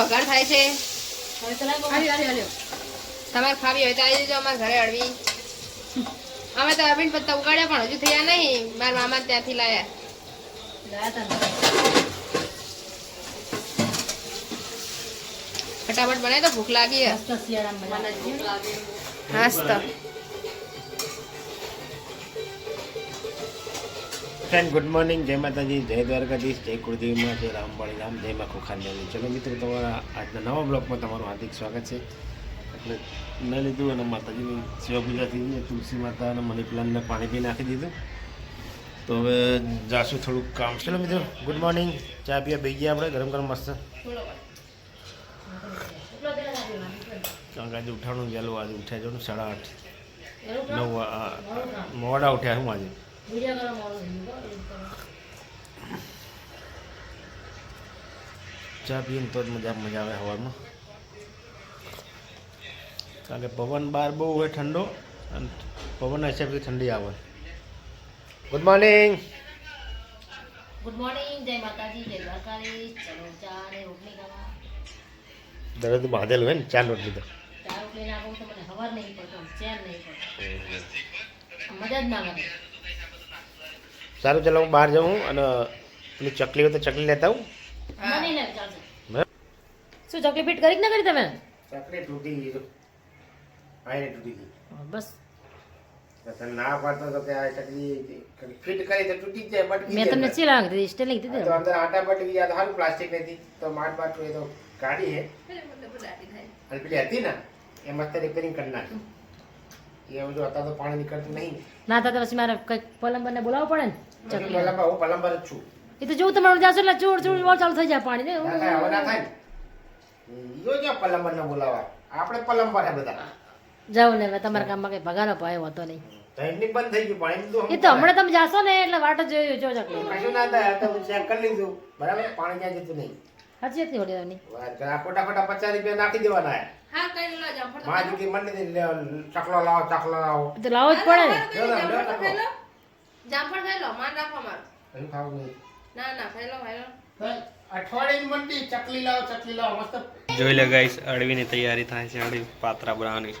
વઘાર થાય છે. તમારે ખાવી હોય તો આવી જજો અમારા ઘરે અડવી. અમે તો અરવિંદ પત્તા ઉગાડ્યા પણ હજુ થયા નહીં. મારા મામા ત્યાંથી લાયા. ફટાફટ બનાય તો ભૂખ લાગી. મસ્ત. ફ્રેન્ડ ગુડ મોર્નિંગ જય માતાજી, જય દ્વારકાધીશ, જય કુળદેવીમાં, જય રામવાળી રામ, જય માં ખોખાંડેલી ચલો મિત્રો, તમારા આજના નવા બ્લોગમાં તમારું હાર્દિક સ્વાગત છે. એટલે ન લીધું અને માતાજીની સેવા પૂજા થઈ ગઈ, તુલસી માતા અને મની પ્લાન્ટને પાણી પી નાખી દીધું. તો હવે જાશું થોડુંક કામ. ચલો મિત્રો ગુડ મોર્નિંગ ચા પીવા બે ગયા આપણે, ગરમ ગરમ મસ્ત. કારણ કે આજે ઉઠાણું વહેલું આજે ઉઠ્યા છો સાડા આઠ. નવ મોડા ઉઠ્યા હું આજે. ચા પીએ ને તો જ મજા મજા આવે હવામાં. કારણ કે પવન બહાર બહુ હોય ઠંડો અને પવનના હિસાબથી ઠંડી આવે. ગુડ મોર્નિંગ ગુડ મોર્નિંગ જય માતાજી જય દ્વારકાધીશ. ચલો ચા ને રોટલી ખાવા. દરરોજ બાંધેલું હોય ને ચા રોટલી તો. ચા રોટલી નાખું તો મને ખબર નહીં પડતો ચેન નહીં પડતો. મજા જ ના કરે સારું ચાલો હું બહાર જાઉં અને પેલી ચકલી હોય તો ચકલી લેતા આવું? શું ચોકલી ફિટ કરી ના કરી તમે? ચકલી તૂટી ગઈ આઈને તૂટી ગઈ. બસ. તમે ના પાડતો તો કે આ ચકલી ફિટ કરી તો તૂટી જાય બટ મેં તમને ચી દીધી લીધી તો અંદર આટા બટકી ગયા સારું પ્લાસ્ટિક નથી તો માટ બાટ એ તો કાઢી હે. અને પેલી હતી ને એ મસ્ત રિપેરિંગ કરી એ જો અત્યારે તો પાણી નીકળતું નહીં. ના તો પછી મારે કંઈક પલંબરને બોલાવવું પડે ને? ચકલી. પલંબર હું પલંબર જ છું. એ તો જોઉં તમારું જાશો એટલે ચોર ચોર વાળ ચાલુ થઈ જાય પાણી ને ના થાય હવે ના થાય યો ક્યાં પલંબર ને બોલાવા? આપણે પલંબર હે બધા. જાઓ ને હવે તમારા ગામમાં કઈ ભગાનો પાયો હોતો નહીં. બંધ થઈ ગયું પાણી તો એ તો હમણાં તમે જાશો ને એટલે વાટ જોયું જો ચકલી. કશું ના થાય તો ચેક કરી લીધું બરાબર? પાણી ક્યાં જતું નહીં. સાચી હતી હોડી એની આ ખોટા ખોટા પચાસ રૂપિયા નાખી દેવાના હે. હા કઈ લો ફટાફટ. માં દીકરી મંડી દે ચકલો લાવો ચકલો લાવો. તો લાવો જ પડે. ને. જામફળ ખાઈ લો માન રાખો મારું. કયું ખાવું નહીં. ના ના ખાઈ લો ખાઈ લો અઠવાડિયે મંડી ચકલી લાવો ચકલી લાવો મસ્ત. જોઈ લે ગાઈસ અળવીની તૈયારી થાય છે અળવી પાત્રા બનાવવાની.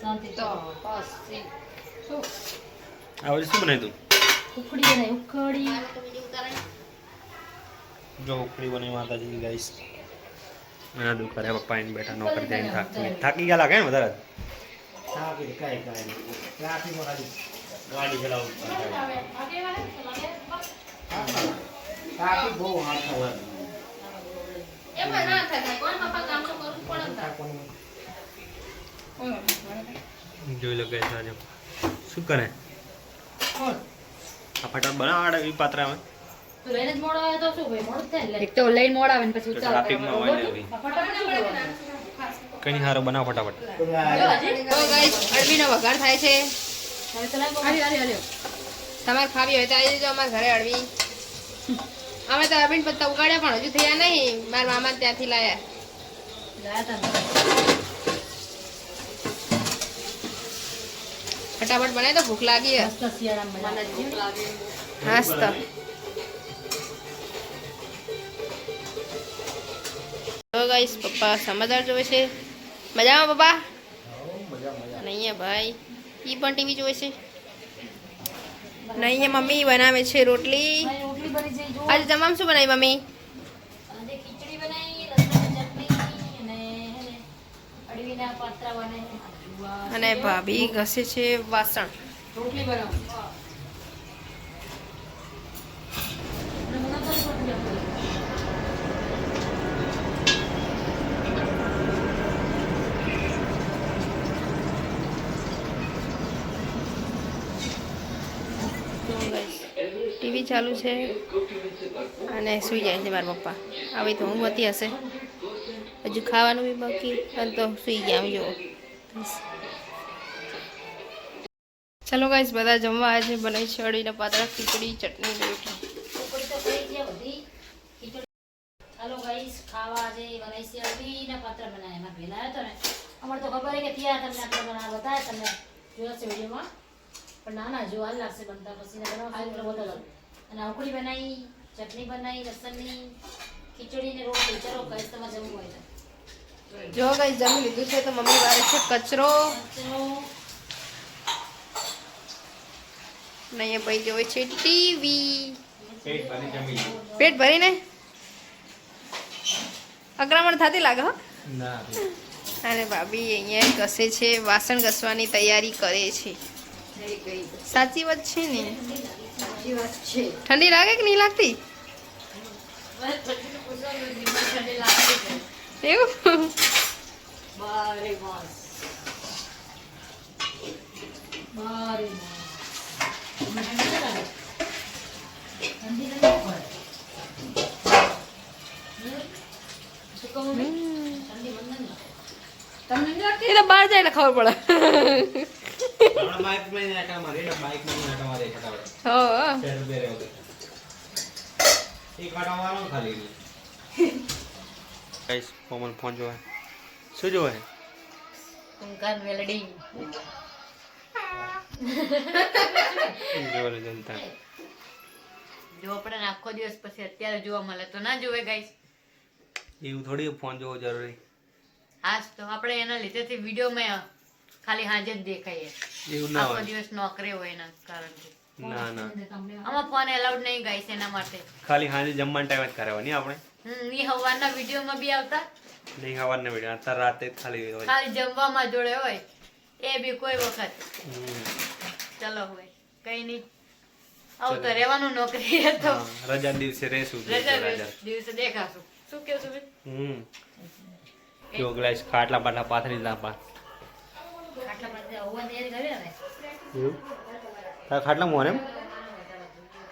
શાંતિ તો તો બસ શું? આ શું બનાવ્યું ઉખડી ને ઉખડી મારે તો બીજું ઉતારાય. જો ઉકળી બની માતાજી ગાઈસ એના દુકારે પપ્પા એને બેઠા નોકર જઈને થાકી થાકી ગયા લાગે ને વધારે? થાકી કાંઈ કાંઈ ટ્રાફિકમાં ખાલી ગાડી ચલાવું થાકી બહુ હાથ હોય એમાં ના થાય કોણ પપ્પા કામ તો કરવું પડે ને તાર. કોણ? જોઈ લો ગાઈસ આજે. શું કરે? કોણ? આ ફટાફટ બનાવ પાત્ર પાત્રામાં તો લઈને જ મોડો આવ્યો તો શું ભાઈ? મોડું થાય ને એક તો લઈને મોડા આવે ને પછી તો ટ્રાફિકમાં હોય ને ફટાફટ કઈ હારો બનાવ ફટાફટ. તો ગાઈસ અળવીનો વઘાર થાય છે. હવે ચલાય બહુ. હાલ્યો હાલ્યો હાલ્યો. તમારે ખાવી હોય તો આવી જજો અમારા ઘરે અળવી અમે તો અરવિંદ પત્તા ઉગાડ્યા પણ હજુ થયા નહીં. મારા મામા ત્યાંથી લાયા. ફટાફટ બનાય તો ભૂખ લાગી હે. મસ્ત. ગાઈસ પપ્પા સમાચાર જોવે છે. મજામાં પપ્પા? અને અહીંયા ભાઈ ઈ પણ ટીવી જોવે છે. અને અહીંયા મમ્મી બનાવે છે રોટલી. આજે જમવામાં શું બનાવી મમ્મી? અને ભાભી ઘસે છે વાસણ. રોટલી બનાવો અને મને તો રોટલી આપો. ટીવી ચાલુ છે અને સૂઈ જાય છે મારા પપ્પા. આવી તો ઊંઘ હતી હશે. હજુ ખાવાનું બી બાકી અને તો સૂઈ ગયા આમ જુઓ. ચાલો ગાઈસ બધા જમવા આજે બનાવી છે અડીના પાતળા ખીચડી ચટણી ને રોટલી. ઉપડી તો થઈ છે બધી ખીચડી ચાલો ગાઈસ ખાવા આજે બનાવી છે અડવીના પાત્રા બનાવ્યા. એમાં ભેલા હતો ને. અમારે તો ખબર છે કે ત્યાં તમને આપણે બનાવવા બતાવ્યા તમને જોયો છે વિડીયોમાં. પણ ના ના જોવા લાગશે બનતા પછી. ને બનાવવા એટલે બધો અને ઉકળી બનાવી ચટણી બનાવી લસણની ખીચડી ને રોટલી ચલો કઈ તમારે જમવું હોય તો. જો કઈ જમી લીધું છે તો મમ્મી વારે છે કચરો. ચલો ને અહીંયા ભાઈ જોવે છે ટીવી. પેટ ભરી જમી લીધું. પેટ ભરીને? અકરામણ થતી લાગે હો? ના. ભાભી અહીંયા ઘસે છે વાસણ ઘસવાની તૈયારી કરે છે. સાચી વાત છે ને? ઠંડી લાગે કે નહીં લાગતી? એવું? બારે માસ. બારે માસ. તમને ઠંડી લાગે? તો નહીં લાગતી? એ તો બહાર જાય એટલે ખબર પડે. ફોન જોવે. શું જોવે? કુંકાર મેલડી જનતા? જો આપણે આખો દિવસ પછી અત્યારે જોવા મળે તો ના જોવે ગાઈસ એવું થોડી ફોન જોવો જરૂરી. આજ તો આપણે એના લીધેથી વિડીયોમાં ખાલી હાજર જ દેખાઈએ. એવું ના આખો હોય. દિવસ નોકરી હોય એના કારણથી ના ના. આમાં ફોન એલાઉડ નહીં ગાઈસ એના માટે. ખાલી સાંજે જમવાના ટાઈમ જ કરાવવાની આપણે? હમ હવારના વિડીયોમાં બી આવતા. નહીં સવારના વીડિયો. અત્યારે રાતે ખાલી હોય. ખાલી જમવામાં જોડે હોય. એ બી કોઈ વખત. ચલો હોય કઈ નહીં. આવું તો રહેવાનું નોકરી એ તો. રજા દિવસે રહેશું રજા દિવસે દેખાશું. શું કેવું હમ. જો ગ્લાસ ખાટલા બાટલા પાથરી લાપા આટલા બધા હોવા તૈયારી કરી ને એવું તારા ખાટલા મોન એમ?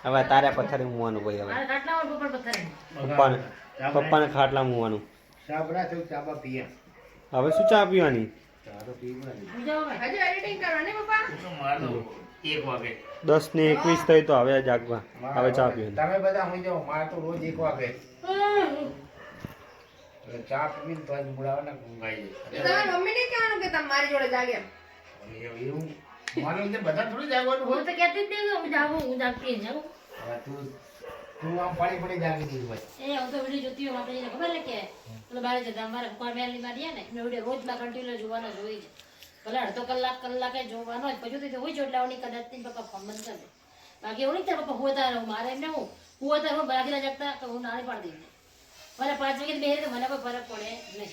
હવે તારે પથ્થરે મૂવાનું ભાઈ હવે. પપ્પાને પપ્પાને ખાટલા મૂવાનું. ચા બનાવ ચા બા પીએ. હવે શું ચા પીવાની? ચા તો પીવું નથી બીજા ભાઈ? હજુ એડિટિંગ કરવાની પપ્પા? તો મારનો એક વાગે. દસ ને એકવીસ થઈ તો હવે જાગવા. હવે ચા પીવાની. તમે બધા હું જાઓ મારે તો રોજ એક વાગે. ચા પીવીને તો જ મુડાવે ને ઊંઘાઈ તમારી મમ્મીને કહેવાનું કે તમે જોડે જાગે એમ. જાય હવે એવું મારું લીધે બધા થોડી જાગવાનું હોય. તો કહેતી જ નહીં હું જાગું હું જાગતી જાઉં. હવે તું તું આમ પડી પડી જાગી દીધું ભાઈ. એ હું તો વીડિયો જોતી હોઉં આપણે ખબર છે કે? પેલો બારે જતા અમારા ઉપર મેલની માં ને એનો વીડિયો રોજ કન્ટિન્યુ જોવાનો જ છે. ભલે અડધો કલાક કલાકે જોવાનો જ પછી તો હોય છે કદાચ નહીં પપ્પા ફોન બંધ કરી દે. બાકી એવું નહીં થાય પપ્પા હોતા રહું મારે એમને હું. હું બાકી જગતા તો હું નાની પાડી દઈ મને પાંચ વાગે બેહે તો મને કોઈ ફરક પડે નહીં.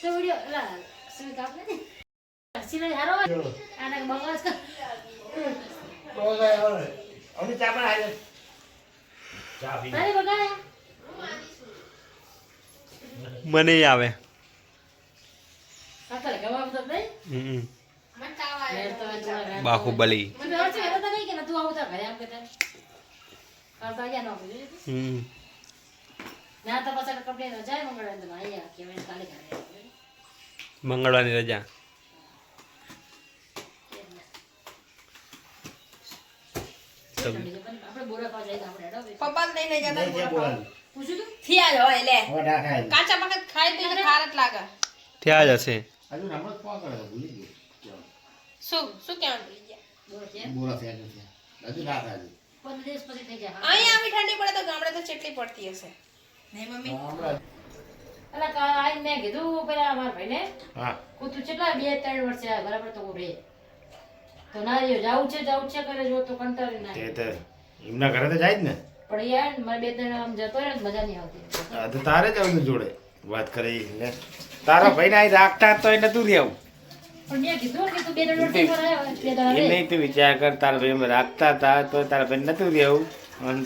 તો વીડિયો એલા સ્વીટ આપને ને? હસીને હારો આના બગાસ તો હવે. હવે ચા પણ આવી ચા પી તારે બગાડે? મને આવે. અત્યારે ગવા તો નહીં? હમ. આવે તો આવું તો ઘરે આમ કે. હમ. ના તો પાછા કપડે રજા ય મંગળવારે તો અહીંયા કહેવાય કાલે ઘરે આવે. મંગળવારની રજા. આપણે બોરા ખાવા જાય તો આપણે હેડો બે. પપ્પા લઈ લઈ જતા નહીં જે બોલાવી પૂછ્યું તું? થયા જ હોય લે. હવે ના ખાય કાચા પાકા ખાઈ તો એને ખાર જ લાગે. ત્યાં જ હશે. હજુ હમણાં ફોન કરે તો ભૂલી ગયો. શું? શું કહેવાનું? ભૂલી ગયા. બોલો છે. બોરા થયા નથી હજુ ના ખાય હજુ. પંદર દિવસ પછી થઈ જાય. અહીંયા આવી ઠંડી પડે તો ગામડે તો ચેટલી પડતી હશે. નહીં મમ્મી? અલા કા- આઈને મેં કીધું પેલા મારા ભાઈને હા. કે કેટલા બે ત્રણ વર્ષે બરાબર તો રે તો ના રહ્યો જાવું છે જાવું છે કરે જો તો કંટાળી ના તે તો એમના ઘરે તો જાય જ ને. પણ યાર મારે બે ત્રણ આમ જતો રહે મજા નહીં આવતી. તો તારે જ જોડે. વાત કરી ને? તારા ભાઈને અહીં રાખતા તો એ નતું રહેવું. એમ નહીં તું વિચાર કર તારા ભાઈ રાખતા હતા તો તારા ભાઈ નતું રહેવું. અને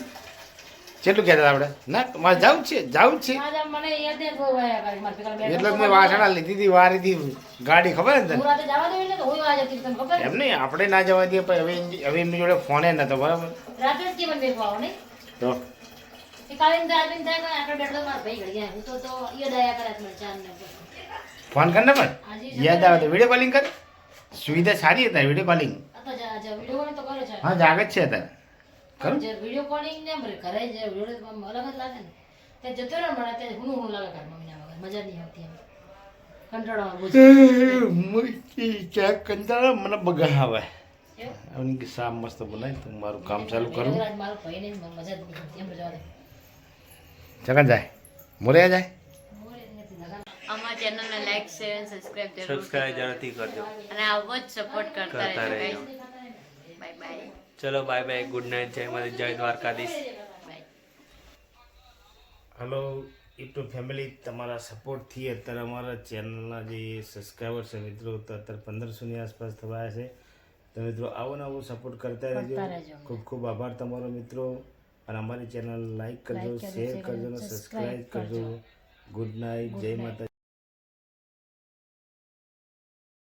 કેટલું કહેતા હતા આપણે ના મારે જવું જ છે જવું જ છે આજે મને યાદ નહીં બહુ આયા કરે. મારા પેલા બેઠા એટલે જ મેં વાસણા લીધી હતી વારીથી ગાડી ખબર ને હું તને રાતે જવા દઉં એટલે તો હું આ જતી તને ખબર એમ નહીં આપણે ના જવા દઈએ પણ હવે એની- હવે એમની જોડે ફોને નતો બરાબર રાતે જ કેમ બેઠો આવો નહીં તો એ કાલે એમ થાય એમ થાય કે આગળ બેઠો મારા ભાઈ ઘડી ગયા હું તો તો યાદ આયા કરે મને ચાંદ ને ફોન કર ને પણ આજે યાદ આવે તો વિડીયો કોલિંગ કર સુવિધા સારી હતા વિડીયો કોલિંગ આ તો જા જા વિડિયો કોલિંગ તો કરે છે હા જાગે જ છે અત્યારે કરું જે વિડિયો કોલિંગ ને ઘરે જે વિડિયો અલગ જ લાગે ને તે જતો રહે મને તે હું હુનું લાગે ઘર મમ્મીના વગર મજા નહીં આવતી એમ. કંટાળો મને બગા આવે. એવું? હવે કે શાક મસ્ત બનાવી તો મારું કામ ચાલુ કરું. કીધું મારો ભાઈ ને મજા જ નહીં આવતી એમ જવા દે ચકન જાય. મોરિયા જાય? અમારા ચેનલને લાઈક શેર અને સબસ્ક્રાઇબ જરૂર સબસ્ક્રાઈબ જરૂરથી કરજો. અને આવો જ સપોર્ટ કરતા રહેજો. બાય બાય ચલો બાય બાય ગુડ નાઇટ જય માતા જય દ્વારકાધીશ. હલો યુટ્યુબ ફેમિલી તમારા સપોર્ટથી અત્યારે અમારા ચેનલના જે સબસ્ક્રાઈબર છે મિત્રો તો અત્યારે પંદરસોની આસપાસ થવાયા છે. તો મિત્રો આવો ને આવો સપોર્ટ કરતા રહેજો. ખૂબ ખૂબ આભાર તમારો મિત્રો. અને અમારી ચેનલ લાઈક કરજો શેર કરજો કરજો, અને સબસ્ક્રાઈબ કરજો. ગુડ નાઇટ જય માતા